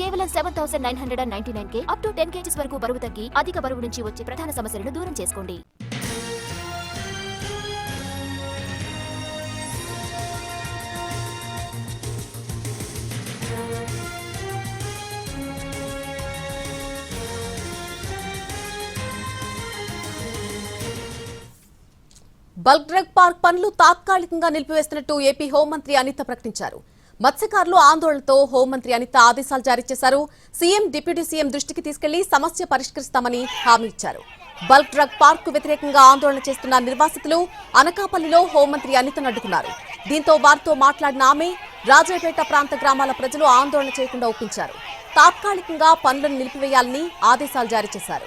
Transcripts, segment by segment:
కేవలం seven thousand nine hundred and ninety nine K up to ten kgs వరకు బరువు తగ్గి అధిక బరువు నుంచి వచ్చే ప్రధాన సమస్యలను దూరం చేసుకోండి. బల్క్ డ్రగ్ పార్క్ పనులు తాత్కాలికంగా నిలిపివేస్తున్నట్టు ఏపీ హోంమంత్రి అనిత ప్రకటించారు. మత్స్యకారులు ఆందోళనతో హోంమంత్రి అనిత ఆదేశాలు జారీ చేశారు. సీఎం డిప్యూటీ సీఎం దృష్టికి తీసుకెళ్ళి సమస్య పరిష్కరిస్తామని హామీ ఇచ్చారు. బల్క్ డ్రగ్ పార్క్కు వ్యతిరేకంగా ఆందోళన చేస్తున్న నిర్వాసితులు అనకాపల్లిలో హోంమంత్రి అనితను అడ్డుకున్నారు. దీంతో వారితో మాట్లాడిన ఆమె రాజాపేట ప్రాంత గ్రామాల ప్రజలు ఆందోళన చేయకుండా ఒప్పించారు. తాత్కాలికంగా పనులను నిలిపివేయాలని ఆదేశాలు జారీ చేశారు.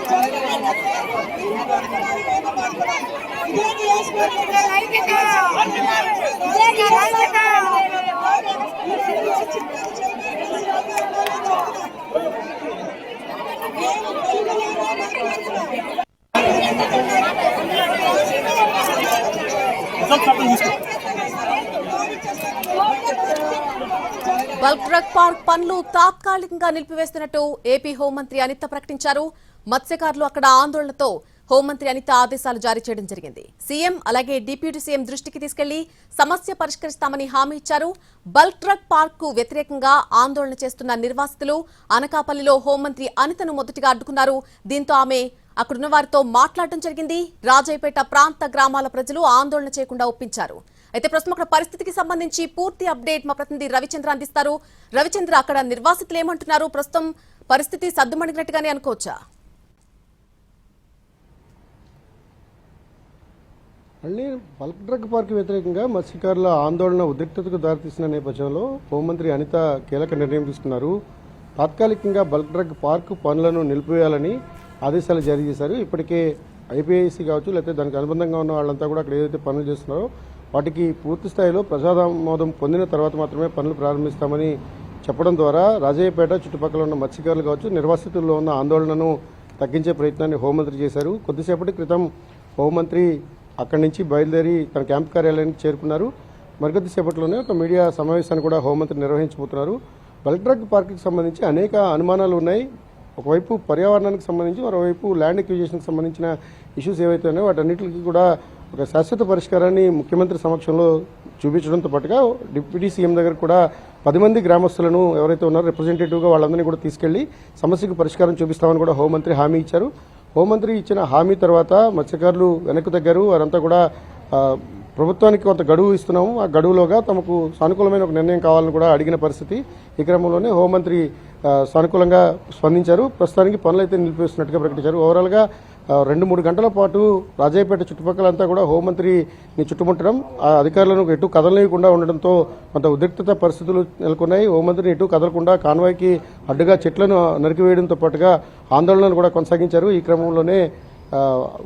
డ్రగ్ పార్క్ పనులు తాత్కాలికంగా నిలిపివేస్తున్నట్టు ఏపీ హోంమంత్రి అనిత ప్రకటించారు. మత్స్యకారులు అక్కడ ఆందోళనతో హోంమంత్రి అనిత ఆదేశాలు జారీ చేయడం జరిగింది. సీఎం అలాగే డిప్యూటీ సీఎం దృష్టికి తీసుకెళ్ళి సమస్య పరిష్కరిస్తామని హామీ ఇచ్చారు. బల్క్ ట్రక్ పార్క్కు వ్యతిరేకంగా ఆందోళన చేస్తున్న నిర్వాసితులు అనకాపల్లిలో హోంమంత్రి అనితను మొదటిగా అడ్డుకున్నారు. దీంతో ఆమె అక్కడున్న వారితో మాట్లాడడం జరిగింది. రాజయ్యపేట ప్రాంత గ్రామాల ప్రజలు ఆందోళన చేయకుండా ఒప్పించారు. అయితే ప్రస్తుతం అక్కడ పరిస్థితికి సంబంధించి పూర్తి అప్డేట్ మా ప్రతినిధి రవిచంద్ర అందిస్తారు. రవిచంద్ర అక్కడ నిర్వాసితులు ఏమంటున్నారు? ప్రస్తుతం పరిస్థితి సద్దుమణిగినట్టుగానే అనుకోవచ్చా? మళ్ళీ బల్క్ డ్రగ్ పార్క్ వ్యతిరేకంగా మత్స్యకారుల ఆందోళన ఉద్రిక్తతకు దారితీసిన నేపథ్యంలో హోంమంత్రి అనిత కీలక నిర్ణయం తీసుకున్నారు. తాత్కాలికంగా బల్క్ డ్రగ్ పార్క్ పనులను నిలిపివేయాలని ఆదేశాలు జారీ చేశారు. ఇప్పటికే ఐపీఐసి కావచ్చు లేకపోతే దానికి అనుబంధంగా ఉన్న వాళ్ళంతా కూడా అక్కడ ఏదైతే పనులు చేస్తున్నారో వాటికి పూర్తి స్థాయిలో ప్రజాదామోదం పొందిన తర్వాత మాత్రమే పనులు ప్రారంభిస్తామని చెప్పడం ద్వారా రాజయ్యపేట చుట్టుపక్కల ఉన్న మత్స్యకారులు కావచ్చు నిర్వాసితుల్లో ఉన్న ఆందోళనను తగ్గించే ప్రయత్నాన్ని హోంమంత్రి చేశారు. కొద్దిసేపటి క్రితం హోంమంత్రి అక్కడి నుంచి బయలుదేరి తన క్యాంప్ కార్యాలయానికి చేరుకున్నారు. మరికొద్దిసేపట్లోనే ఒక మీడియా సమావేశాన్ని కూడా హోంమంత్రి నిర్వహించబోతున్నారు. బల్క్ పార్క్కి సంబంధించి అనేక అనుమానాలు ఉన్నాయి. ఒకవైపు పర్యావరణానికి సంబంధించి మరోవైపు ల్యాండ్ ఎక్విజేషన్కి సంబంధించిన ఇష్యూస్ ఏవైతే ఉన్నాయో వాటన్నిటికీ కూడా ఒక శాశ్వత పరిష్కారాన్ని ముఖ్యమంత్రి సమక్షంలో చూపించడంతో పాటుగా డిప్యూటీ సీఎం దగ్గర కూడా పది మంది గ్రామస్తులను ఎవరైతే ఉన్నారో రిప్రజెంటేటివ్గా వాళ్ళందరినీ కూడా తీసుకెళ్ళి సమస్యకు పరిష్కారం చూపిస్తామని కూడా హోంమంత్రి హామీ ఇచ్చారు. హోంమంత్రి ఇచ్చిన హామీ తర్వాత మత్స్యకారులు వెనక్కు తగ్గారు. వారంతా కూడా ప్రభుత్వానికి కొంత గడువు ఇస్తున్నాము. ఆ గడువులోగా తమకు సానుకూలమైన ఒక నిర్ణయం కావాలని కూడా అడిగిన పరిస్థితి ఈ క్రమంలోనే హోంమంత్రి సానుకూలంగా స్పందించారు. ప్రస్తుతానికి పనులు అయితే నిలిపివేస్తున్నట్టుగా ప్రకటించారు. ఓవరాల్గా రెండు మూడు గంటల పాటు రాజాయపేట చుట్టుపక్కలంతా కూడా హోంమంత్రిని చుట్టుముట్టడం ఆ అధికారులను ఎటు కదలనీయకుండా ఉండడంతో కొంత ఉద్రిక్తత పరిస్థితులు నెలకొన్నాయి. హోంమంత్రిని ఎటు కదలకుండా కాన్వాయ్కి అడ్డుగా చెట్లను నరికివేయడంతో పాటుగా ఆందోళనలు కూడా కొనసాగించారు. ఈ క్రమంలోనే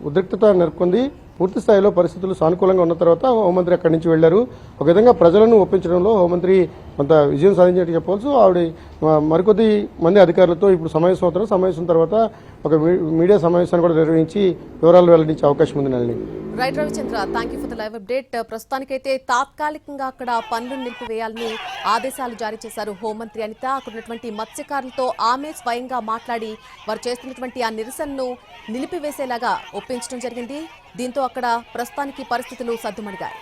ఉద్రిక్తత నెలకొంది. పూర్తి స్థాయిలో పరిస్థితులు సానుకూలంగా ఉన్న తర్వాత హోంమంత్రి అక్కడి నుంచి వెళ్ళారు. ఒక విధంగా ప్రజలను ఒప్పించడంలో హోంమంత్రి కొంత విజయం సాధించినట్టు చెప్పవచ్చు. ఆవిడ మరికొద్ది మంది అధికారులతో ఇప్పుడు సమావేశం అవుతారు సమావేశం తర్వాత ఒక మీడియా సమావేశాన్ని కూడా నిర్వహించి వివరాలు వెల్లడించే అవకాశం ఉంది నల్లి right Ravichandra thank you for the live update ప్రస్తుతానికైతే తాత్కాలికంగా అక్కడ పనులు నిలిపివేయాలని ఆదేశాలు జారీ చేశారు హోంమంత్రి అనిత. అక్కడ ఉన్నటువంటి మత్స్యకారులతో ఆమె స్వయంగా మాట్లాడి వారు చేస్తున్నటువంటి ఆ నిరసనను నిలిపివేసేలాగా ఒప్పించడం జరిగింది. దీంతో అక్కడ ప్రస్తుతానికి పరిస్థితులు సద్దుమణిగాయి.